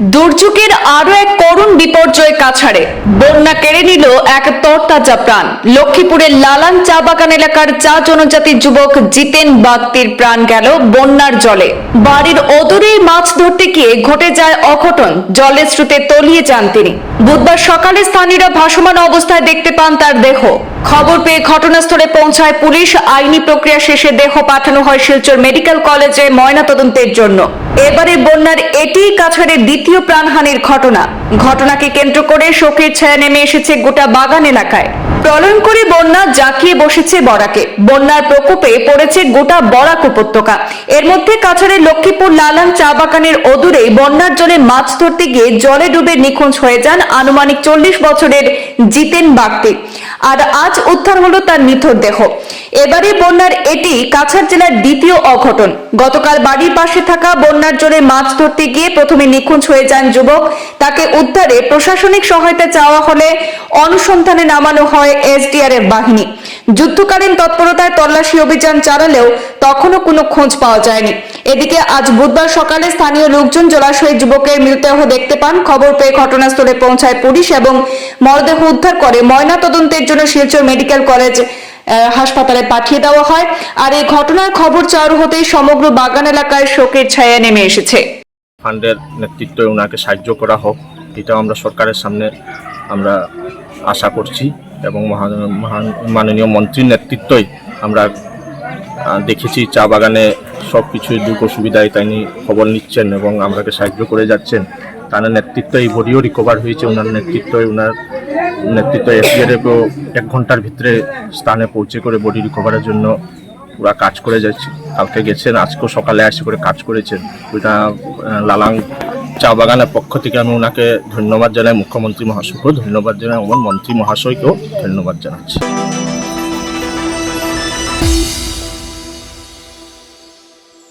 দুর্যোগের আরও এক করুণ বিপর্যয় কাছাড়ে। বন্যা কেড়ে নিল এক তরতাজা প্রাণ। লক্ষ্মীপুরের লালান চা বাগান এলাকার চা জনজাতির যুবক জিতেন বাগতির প্রাণ গেল বন্যার জলে। বাড়ির অদূরেই মাছ ধরতে গিয়ে ঘটে যায় অঘটন। জলের স্রোতে তলিয়ে যান তিনি। বুধবার সকালে স্থানীয়রা ভাসমান অবস্থায় দেখতে পান তার দেহ। খবর পেয়ে ঘটনাস্থলে পৌঁছায় পুলিশ। আইনি প্রক্রিয়া শেষে দেহ পাঠানো হয় শিলচর মেডিকেল কলেজে ময়নাতদন্তের জন্য। এবারে বন্যার এটিই কাছাড়ের দ্বিতীয় প্রাণহানির ঘটনা। ঘটনাকে কেন্দ্র করে শোকের ছায়া নেমে এসেছে গোটা বাগান এলাকায়। প্রলয়ঙ্করী বন্যা জাঁকিয়ে বসেছে বরাকে। বন্যার প্রকোপে পড়েছে গোটা বরাক উপত্যকা। এর মধ্যে কাছাড়ের লক্ষ্মীপুর লালান চা বাগানের অদূরে বন্যার জলে মাছ ধরতে গিয়ে জলে ডুবে নিখোঁজ হয়ে যান আনুমানিক চল্লিশ বছরের জিতেন বাগতি আর আজ উদ্ধার হলো তার নিথর দেহ। এবারে বন্যার এটি কাছাড় জেলার দ্বিতীয় অঘটন। গতকাল বাড়ির পাশে থাকা বন্যার জোরে মাছ ধরতে গিয়ে প্রথমে নিখোঁজ হয়ে যান যুবক। তাকে উদ্ধারে প্রশাসনিক সহায়তা চাওয়া হলে অনুসন্ধানে নামানো হয় এসডিআরএফ বাহিনী। যুদ্ধকালীন তৎপরতায় তল্লাশি অভিযান চালালেও তখনও কোনো খোঁজ পাওয়া যায়নি। এদিকে আজ বুধবার সকালে স্থানীয় লোকজন জলাশয়ে যুবকের মৃতদেহ দেখতে পান। খবর পেয়ে ঘটনাস্থলে পৌঁছায় পুলিশ এবং মরদেহ উদ্ধার করে ময়না তদন্তের জন্য শিলচর মেডিকেল কলেজ হাসপাতালে পাঠিয়ে দেওয়া হয়। আর এই ঘটনার খবর চালু হতেই সমগ্র বাগান এলাকায় শোকের ছায়া নেমে এসেছে। ফান্ডের নেতৃত্বে ওনাকে সাহায্য করা হোক, এটাও আমরা সরকারের সামনে আমরা আশা করছি এবং মহান- মাননীয় মন্ত্রীর নেতৃত্বই আমরা দেখেছি চা বাগানে সব কিছুই দুঃখ সুবিধায় তিনি খবর নিচ্ছেন এবং আমাকে সাহায্য করে যাচ্ছেন। তার নেতৃত্বে এই বডিও রিকভার হয়েছে। ওনার নেতৃত্বে ওনার নেতৃত্বে এফডিআরএফও এক ঘণ্টার ভিতরে স্থানে পৌঁছে করে বডি রিকভারের জন্য ওরা কাজ করে যাচ্ছে। কালকে গেছেন, আজকেও সকালে আসে করে কাজ করেছেন। ওইটা লালাং চা বাগানের পক্ষ থেকে আমি ওনাকে ধন্যবাদ জানাই, মুখ্যমন্ত্রী মহাশয়কেও ধন্যবাদ জানাই আমার মন্ত্রী মহাশয়কেও ধন্যবাদ জানাচ্ছি।